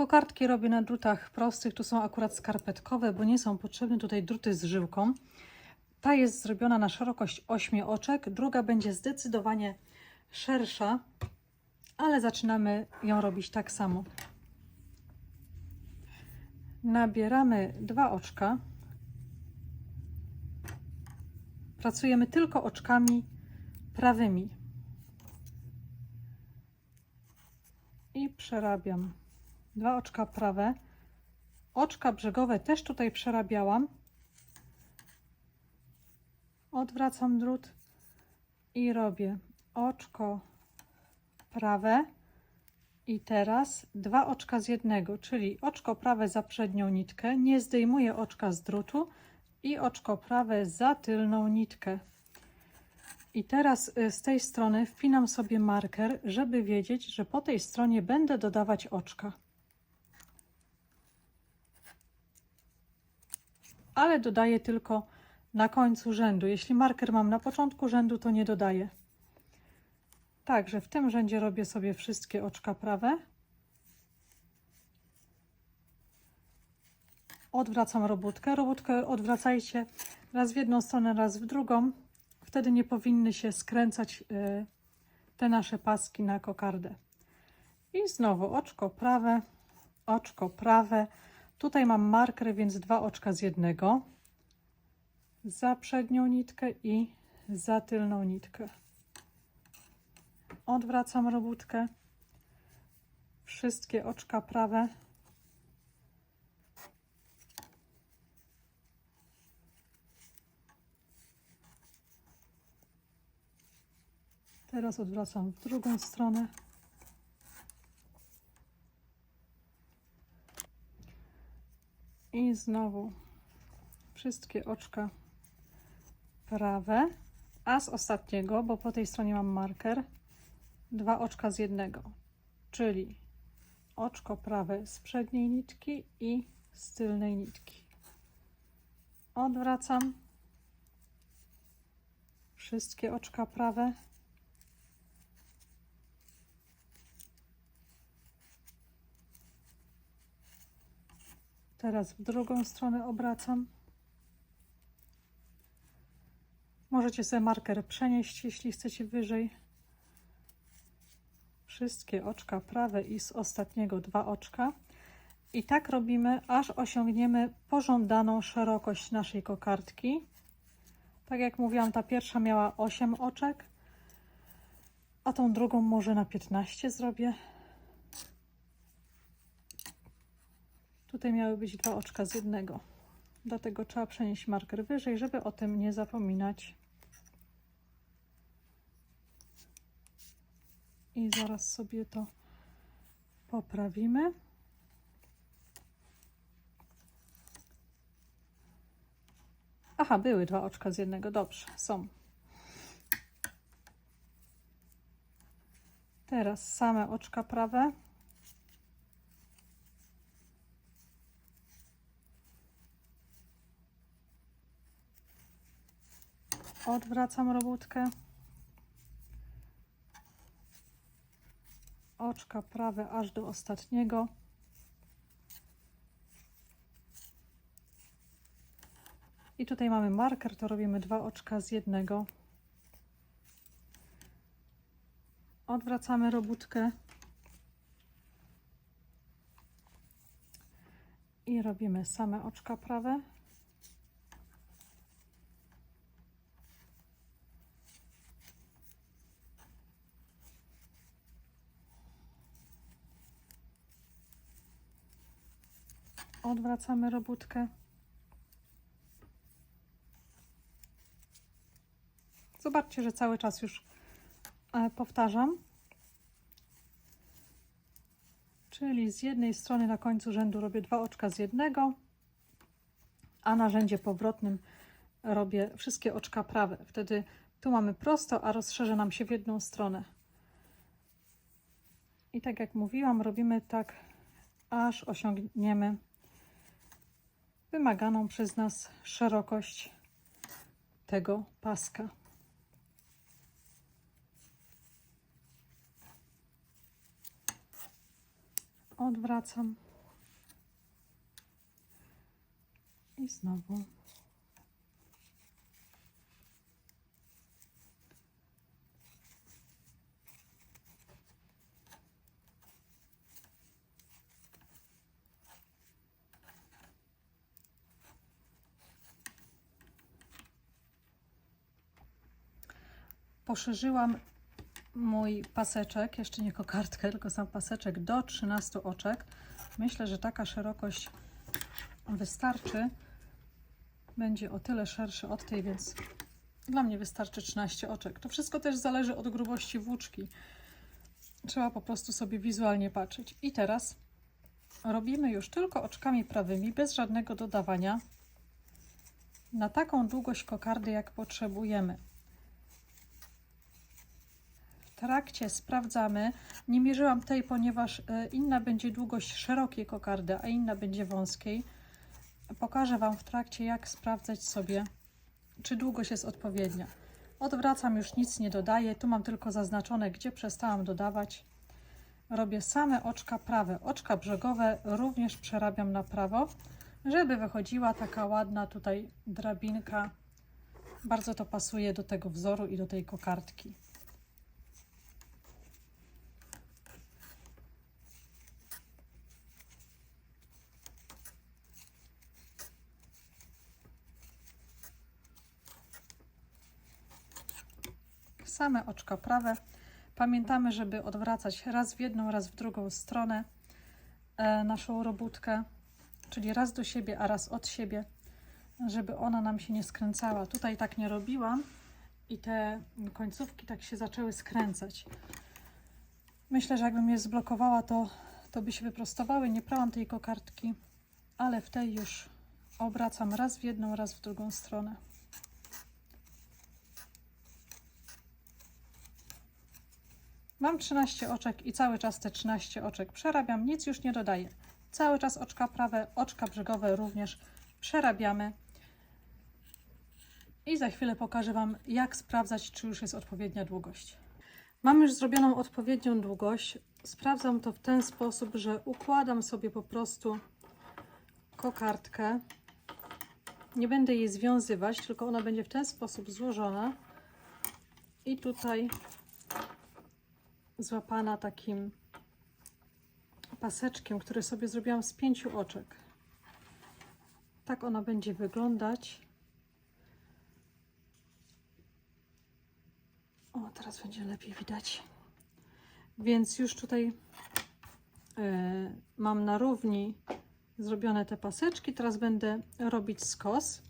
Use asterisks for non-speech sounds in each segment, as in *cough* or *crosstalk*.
Kokardki robię na drutach prostych, tu są akurat skarpetkowe, bo nie są potrzebne tutaj druty z żyłką. Ta jest zrobiona na szerokość 8 oczek, druga będzie zdecydowanie szersza, ale zaczynamy ją robić tak samo. Nabieramy dwa oczka. Pracujemy tylko oczkami prawymi. I przerabiam dwa oczka prawe. Oczka brzegowe też tutaj przerabiałam. Odwracam drut i robię oczko prawe i teraz dwa oczka z jednego, czyli oczko prawe za przednią nitkę, nie zdejmuję oczka z drutu i oczko prawe za tylną nitkę. I teraz y, z tej strony wpinam sobie marker, żeby wiedzieć, że po tej stronie będę dodawać oczka. Ale dodaję tylko na końcu rzędu. Jeśli marker mam na początku rzędu, to nie dodaję. Także w tym rzędzie robię sobie wszystkie oczka prawe. Odwracam robótkę. Robótkę odwracajcie raz w jedną stronę, raz w drugą. Wtedy nie powinny się skręcać y, te nasze paski na kokardę. I znowu oczko prawe, oczko prawe. Tutaj mam marker, więc dwa oczka z jednego. Za przednią nitkę i za tylną nitkę odwracam robótkę, wszystkie oczka prawe. Teraz odwracam w drugą stronę. I znowu wszystkie oczka prawe, a z ostatniego, bo po tej stronie mam marker, dwa oczka z jednego, czyli oczko prawe z przedniej nitki i z tylnej nitki. Odwracam wszystkie oczka prawe. Teraz w drugą stronę obracam. Możecie sobie marker przenieść, jeśli chcecie wyżej wszystkie oczka prawe i z ostatniego dwa oczka. I tak robimy, aż osiągniemy pożądaną szerokość naszej kokardki. Tak jak mówiłam, ta pierwsza miała 8 oczek, a tą drugą może na 15 zrobię. Tutaj miały być dwa oczka z jednego. Dlatego trzeba przenieść marker wyżej, żeby o tym nie zapominać. i zaraz sobie to poprawimy. Aha, były dwa oczka z jednego. Dobrze, są. Teraz same oczka prawe. Odwracam robótkę. oczka prawe aż do ostatniego. I tutaj mamy marker, to robimy dwa oczka z jednego. Odwracamy robótkę. I robimy same oczka prawe. Odwracamy robótkę. Zobaczcie, że cały czas już e, powtarzam. Czyli z jednej strony na końcu rzędu robię dwa oczka z jednego, a na rzędzie powrotnym robię wszystkie oczka prawe. Wtedy tu mamy prosto, a rozszerza nam się w jedną stronę. I tak jak mówiłam, robimy tak, aż osiągniemy wymaganą przez nas szerokość tego paska. Odwracam i znowu Poszerzyłam mój paseczek, jeszcze nie kokardkę, tylko sam paseczek do 13 oczek. Myślę, że taka szerokość wystarczy. Będzie o tyle szerszy od tej, więc dla mnie wystarczy 13 oczek. To wszystko też zależy od grubości włóczki. Trzeba po prostu sobie wizualnie patrzeć. I teraz robimy już tylko oczkami prawymi, bez żadnego dodawania, na taką długość kokardy, jak potrzebujemy. Trakcie sprawdzamy. Nie mierzyłam tej, ponieważ e, inna będzie długość szerokiej kokardy, a inna będzie wąskiej. Pokażę Wam w trakcie, jak sprawdzać sobie, czy długość jest odpowiednia. Odwracam, już nic nie dodaję. Tu mam tylko zaznaczone, gdzie przestałam dodawać. Robię same oczka prawe. Oczka brzegowe również przerabiam na prawo, żeby wychodziła taka ładna tutaj drabinka. Bardzo to pasuje do tego wzoru i do tej kokardki. Same oczka prawe. Pamiętamy, żeby odwracać raz w jedną, raz w drugą stronę e, naszą robótkę, czyli raz do siebie, a raz od siebie, żeby ona nam się nie skręcała. Tutaj tak nie robiłam i te końcówki tak się zaczęły skręcać. Myślę, że jakbym je zblokowała, to, to by się wyprostowały. Nie prałam tej kokardki, ale w tej już obracam raz w jedną, raz w drugą stronę. Mam 13 oczek i cały czas te 13 oczek przerabiam, nic już nie dodaję. Cały czas oczka prawe, oczka brzegowe również przerabiamy. I za chwilę pokażę Wam, jak sprawdzać, czy już jest odpowiednia długość. Mam już zrobioną odpowiednią długość. Sprawdzam to w ten sposób, że układam sobie po prostu kokardkę. Nie będę jej związywać, tylko ona będzie w ten sposób złożona. I tutaj złapana takim paseczkiem, który sobie zrobiłam z pięciu oczek. Tak ona będzie wyglądać. O, teraz będzie lepiej widać. Więc już tutaj e, mam na równi zrobione te paseczki. Teraz będę robić skos.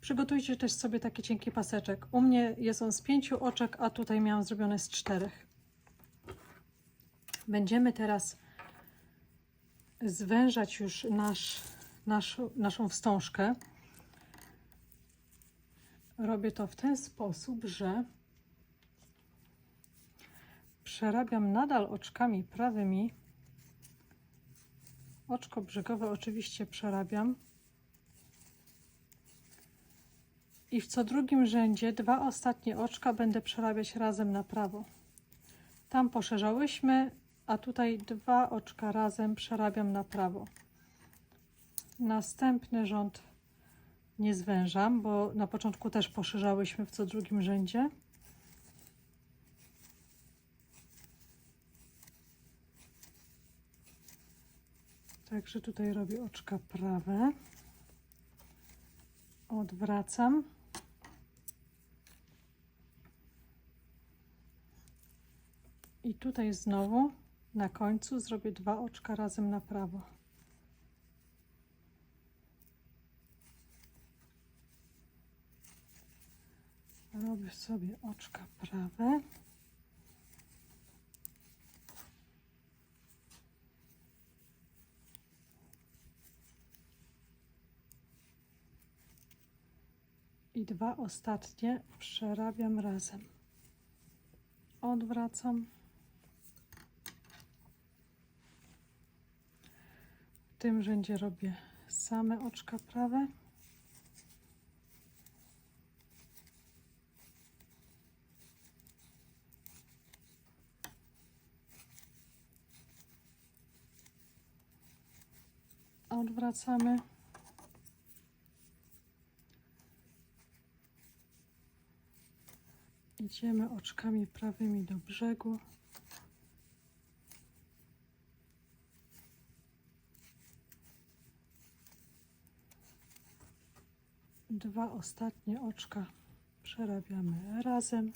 Przygotujcie też sobie taki cienki paseczek. U mnie jest on z pięciu oczek, a tutaj miałam zrobione z czterech. Będziemy teraz zwężać już nasz, nasz, naszą wstążkę. Robię to w ten sposób, że przerabiam nadal oczkami prawymi. Oczko brzegowe oczywiście przerabiam. I w co drugim rzędzie dwa ostatnie oczka będę przerabiać razem na prawo. Tam poszerzałyśmy, a tutaj dwa oczka razem przerabiam na prawo. Następny rząd nie zwężam, bo na początku też poszerzałyśmy w co drugim rzędzie. Także tutaj robię oczka prawe. Odwracam. I tutaj znowu na końcu zrobię dwa oczka razem na prawo. Robię sobie oczka prawe. I dwa ostatnie przerabiam razem. Odwracam. tym rzędzie robię same oczka prawe. Odwracamy. Idziemy oczkami prawymi do brzegu. Dwa ostatnie oczka przerabiamy razem.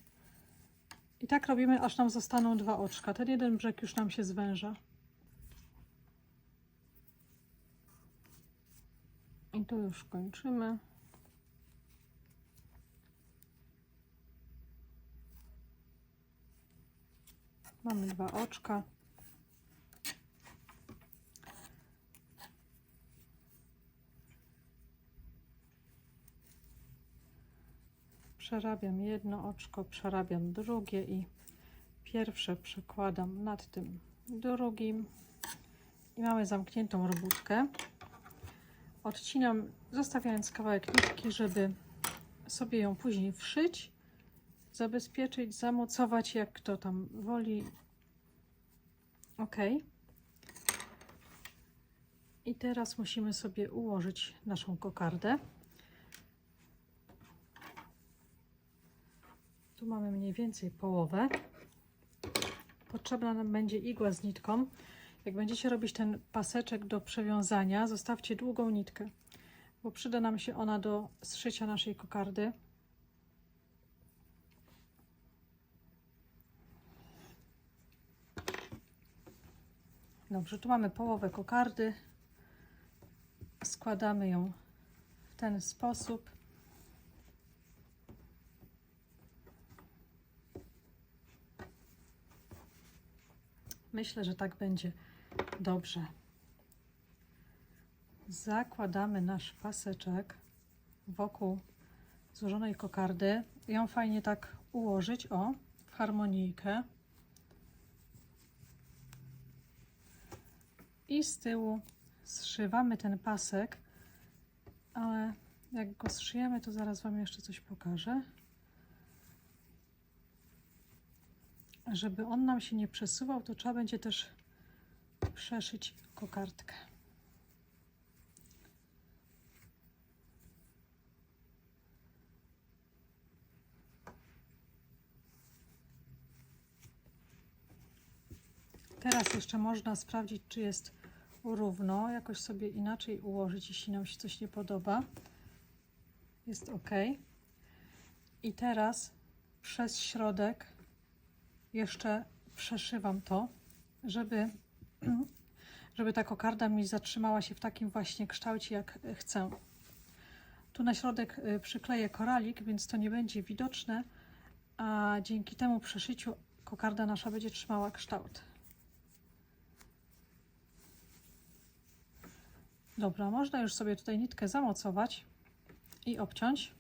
I tak robimy, aż nam zostaną dwa oczka. Ten jeden brzeg już nam się zwęża. I tu już kończymy. Mamy dwa oczka. Przerabiam jedno oczko, przerabiam drugie i pierwsze przekładam nad tym drugim. I mamy zamkniętą robótkę. Odcinam, zostawiając kawałek nitki, żeby sobie ją później wszyć, zabezpieczyć, zamocować, jak kto tam woli. Ok. I teraz musimy sobie ułożyć naszą kokardę. Tu mamy mniej więcej połowę. Potrzebna nam będzie igła z nitką. Jak będziecie robić ten paseczek do przewiązania, zostawcie długą nitkę, bo przyda nam się ona do zszycia naszej kokardy. Dobrze, tu mamy połowę kokardy. Składamy ją w ten sposób. Myślę, że tak będzie dobrze. Zakładamy nasz paseczek wokół złożonej kokardy. Ją fajnie tak ułożyć, o, w harmonijkę. I z tyłu zszywamy ten pasek, ale jak go zszyjemy, to zaraz Wam jeszcze coś pokażę. Żeby on nam się nie przesuwał, to trzeba będzie też przeszyć kokardkę. Teraz jeszcze można sprawdzić, czy jest równo, jakoś sobie inaczej ułożyć, jeśli nam się coś nie podoba. Jest ok. I teraz przez środek jeszcze przeszywam to, żeby, *clears throat* żeby ta kokarda mi zatrzymała się w takim właśnie kształcie, jak chcę. Tu na środek y, przykleję koralik, więc to nie będzie widoczne, a dzięki temu przeszyciu kokarda nasza będzie trzymała kształt. Dobra, można już sobie tutaj nitkę zamocować i obciąć.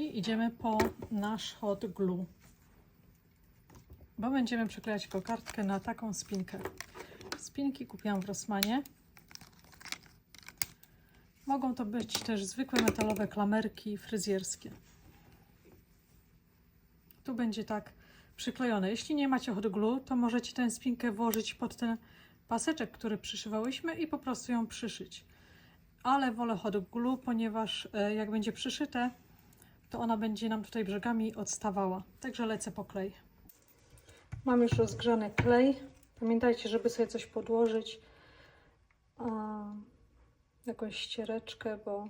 I idziemy po nasz hot glue, bo będziemy przyklejać kokardkę na taką spinkę. Spinki kupiłam w Rossmanie. Mogą to być też zwykłe metalowe klamerki fryzjerskie. Tu będzie tak przyklejone. Jeśli nie macie hot glue, to możecie tę spinkę włożyć pod ten paseczek, który przyszywałyśmy i po prostu ją przyszyć. Ale wolę hot glue, ponieważ e, jak będzie przyszyte, to ona będzie nam tutaj brzegami odstawała. Także lecę po klej. Mam już rozgrzany klej. Pamiętajcie, żeby sobie coś podłożyć. Jakąś ściereczkę, bo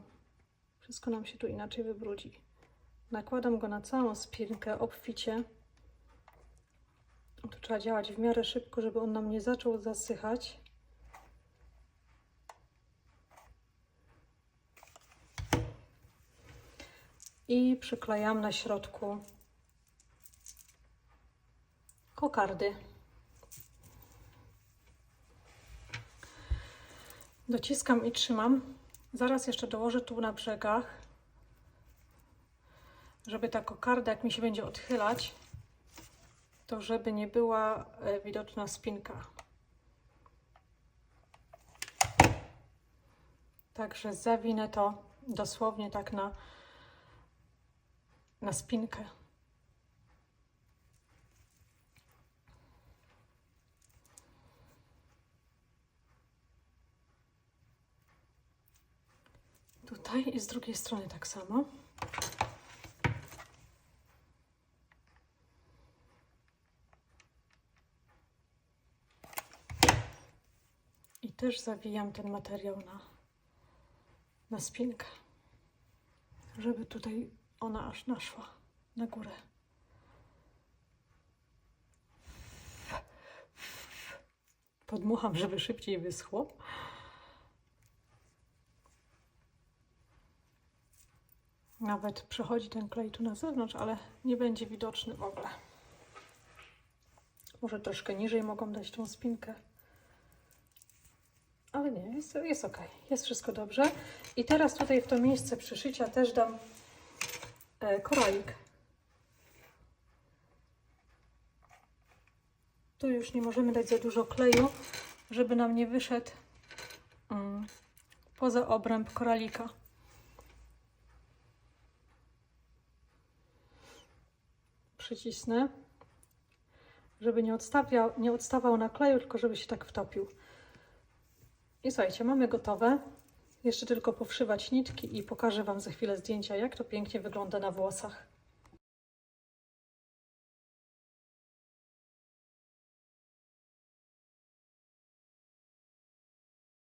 wszystko nam się tu inaczej wybrudzi. Nakładam go na całą spinkę obficie. Tu trzeba działać w miarę szybko, żeby on nam nie zaczął zasychać. I przyklejam na środku kokardy. Dociskam i trzymam. Zaraz jeszcze dołożę tu na brzegach żeby ta kokarda, jak mi się będzie odchylać, to żeby nie była e, widoczna spinka. Także zawinę to dosłownie tak na, na spinkę. Tutaj i z drugiej strony tak samo. I też zawijam ten materiał na, na spinkę, żeby tutaj ona aż naszła na górę. Podmucham, żeby szybciej wyschło. Nawet przechodzi ten klej tu na zewnątrz, ale nie będzie widoczny w ogóle. Może troszkę niżej mogą dać tą spinkę. Ale nie, jest, jest ok, jest wszystko dobrze. I teraz tutaj w to miejsce przyszycia też dam koralik. Tu już nie możemy dać za dużo kleju, żeby nam nie wyszedł mm, poza obręb koralika. Przycisnę, żeby nie, nie odstawał na kleju, tylko żeby się tak wtopił. I słuchajcie, mamy gotowe. Jeszcze tylko powszywać nitki i pokażę Wam za chwilę zdjęcia, jak to pięknie wygląda na włosach.